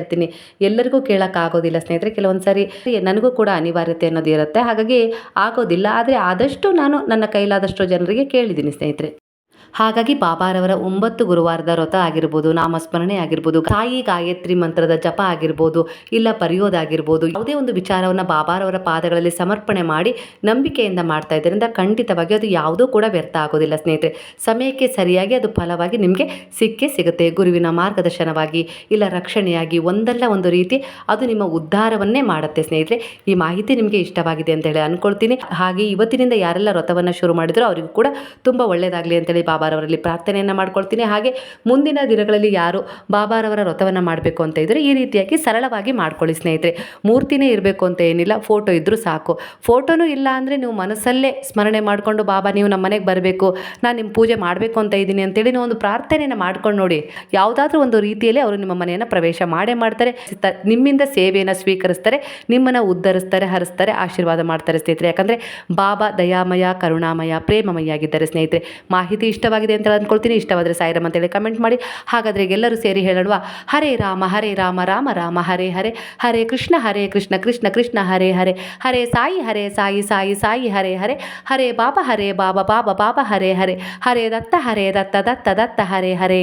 ಎಲ್ಲರಿಗೂ ಕೇಳೋಕ್ಕಾಗೋದಿಲ್ಲ ಸ್ನೇಹಿತರೆ ಕೆಲವೊಂದು ಸಾರಿ ನನಗೂ ಕೂಡ ಅನಿವಾರ್ಯತೆ ಅನ್ನೋದು ಇರುತ್ತೆ. ಹಾಗಾಗಿ ಆಗೋದಿಲ್ಲ. ಆದರೆ ಆದಷ್ಟು ನಾನು ನನ್ನ ಕೈಲಾದಷ್ಟು ಜನರಿಗೆ ಕೇಳಿದ್ದೀನಿ ಸ್ನೇಹಿತರೆ. ಹಾಗಾಗಿ ಬಾಬಾರವರ ಒಂಬತ್ತು ಗುರುವಾರದ ವ್ರತ ಆಗಿರ್ಬೋದು, ನಾಮಸ್ಮರಣೆ ಆಗಿರ್ಬೋದು, ತಾಯಿ ಗಾಯತ್ರಿ ಮಂತ್ರದ ಜಪ ಆಗಿರ್ಬೋದು, ಇಲ್ಲ ಬರೆಯೋದಾಗಿರ್ಬೋದು ಯಾವುದೇ ಒಂದು ವಿಚಾರವನ್ನು ಬಾಬಾರವರ ಪಾದಗಳಲ್ಲಿ ಸಮರ್ಪಣೆ ಮಾಡಿ ನಂಬಿಕೆಯಿಂದ ಮಾಡ್ತಾ ಇದ್ದರಿಂದ ಖಂಡಿತವಾಗಿ ಅದು ಯಾವುದೂ ಕೂಡ ವ್ಯರ್ಥ ಆಗೋದಿಲ್ಲ ಸ್ನೇಹಿತರೆ. ಸಮಯಕ್ಕೆ ಸರಿಯಾಗಿ ಅದು ಫಲವಾಗಿ ನಿಮಗೆ ಸಿಕ್ಕೇ ಸಿಗುತ್ತೆ. ಗುರುವಿನ ಮಾರ್ಗದರ್ಶನವಾಗಿ ಇಲ್ಲ ರಕ್ಷಣೆಯಾಗಿ ಒಂದಲ್ಲ ಒಂದು ರೀತಿ ಅದು ನಿಮ್ಮ ಉದ್ಧಾರವನ್ನೇ ಮಾಡುತ್ತೆ ಸ್ನೇಹಿತರೆ. ಈ ಮಾಹಿತಿ ನಿಮಗೆ ಇಷ್ಟವಾಗಿದೆ ಅಂತ ಹೇಳಿ ಅನ್ಕೊಳ್ತೀನಿ. ಹಾಗೆ ಇವತ್ತಿನಿಂದ ಯಾರೆಲ್ಲ ವ್ರತವನ್ನು ಶುರು ಮಾಡಿದ್ರು ಅವರಿಗೂ ಕೂಡ ತುಂಬ ಒಳ್ಳೆಯದಾಗಲಿ ಅಂತೇಳಿ ಬಾಬಾರವರಲ್ಲಿ ಪ್ರಾರ್ಥನೆಯನ್ನು ಮಾಡ್ಕೊಳ್ತೀನಿ. ಹಾಗೆ ಮುಂದಿನ ದಿನಗಳಲ್ಲಿ ಯಾರು ಬಾಬಾರವರ ವ್ರತವನ್ನು ಮಾಡಬೇಕು ಅಂತ ಇದ್ದರೆ ಈ ರೀತಿಯಾಗಿ ಸರಳವಾಗಿ ಮಾಡ್ಕೊಳ್ಳಿ ಸ್ನೇಹಿತರೆ. ಮೂರ್ತಿನೇ ಇರಬೇಕು ಅಂತ ಏನಿಲ್ಲ, ಫೋಟೋ ಇದ್ದರೂ ಸಾಕು. ಫೋಟೋನೂ ಇಲ್ಲ ಅಂದರೆ ನೀವು ಮನಸ್ಸಲ್ಲೇ ಸ್ಮರಣೆ ಮಾಡಿಕೊಂಡು, ಬಾಬಾ, ನೀವು ನಮ್ಮ ಮನೆಗೆ ಬರಬೇಕು, ನಾನು ನಿಮ್ಮ ಪೂಜೆ ಮಾಡಬೇಕು ಅಂತ ಇದ್ದೀನಿ ಅಂತೇಳಿ ನೀವು ಒಂದು ಪ್ರಾರ್ಥನೆಯನ್ನು ಮಾಡ್ಕೊಂಡು ನೋಡಿ. ಯಾವುದಾದ್ರೂ ಒಂದು ರೀತಿಯಲ್ಲಿ ಅವರು ನಿಮ್ಮ ಮನೆಯನ್ನು ಪ್ರವೇಶ ಮಾಡೇ ಮಾಡ್ತಾರೆ. ನಿಮ್ಮಿಂದ ಸೇವೆಯನ್ನು ಸ್ವೀಕರಿಸ್ತಾರೆ, ನಿಮ್ಮನ್ನು ಉದ್ಧರಿಸ್ತಾರೆ, ಹರಿಸ್ತಾರೆ, ಆಶೀರ್ವಾದ ಮಾಡ್ತಾರೆ ಸ್ನೇಹಿತರೆ. ಯಾಕಂದರೆ ಬಾಬಾ ದಯಾಮಯ, ಕರುಣಾಮಯ, ಪ್ರೇಮಮಯ ಆಗಿದ್ದಾರೆ ಸ್ನೇಹಿತರೆ. ಮಾಹಿತಿ ಇಷ್ಟವಾಗಿದೆ ಅಂತ ಅಂದ್ಕೊಳ್ತೀನಿ. ಇಷ್ಟವಾದರೆ ಸಾಯಿರಾಮ್ ಅಂತೇಳಿ ಕಮೆಂಟ್ ಮಾಡಿ. ಹಾಗಾದರೆ ಎಲ್ಲರೂ ಸೇರಿ ಹೇಳುವ ಹರೇ ರಾಮ ಹರೇ ರಾಮ ರಾಮ ರಾಮ, ಹರೇ ಹರೇ. ಹರೇ ಕೃಷ್ಣ ಹರೇ ಕೃಷ್ಣ ಕೃಷ್ಣ ಕೃಷ್ಣ, ಹರೇ ಹರೇ. ಹರೇ ಸಾಯಿ ಹರೇ ಸಾಯಿ ಸಾಯಿ ಸಾಯಿ, ಹರೇ ಹರೇ. ಹರೇ ಬಾಬಾ ಹರೇ ಬಾಬಾ ಬಾಬಾ ಬಾಬಾ, ಹರೇ ಹರೇ. ಹರೇ ದತ್ತ ಹರೇ ದತ್ತ ದತ್ತ ದತ್ತ, ಹರೇ ಹರೇ.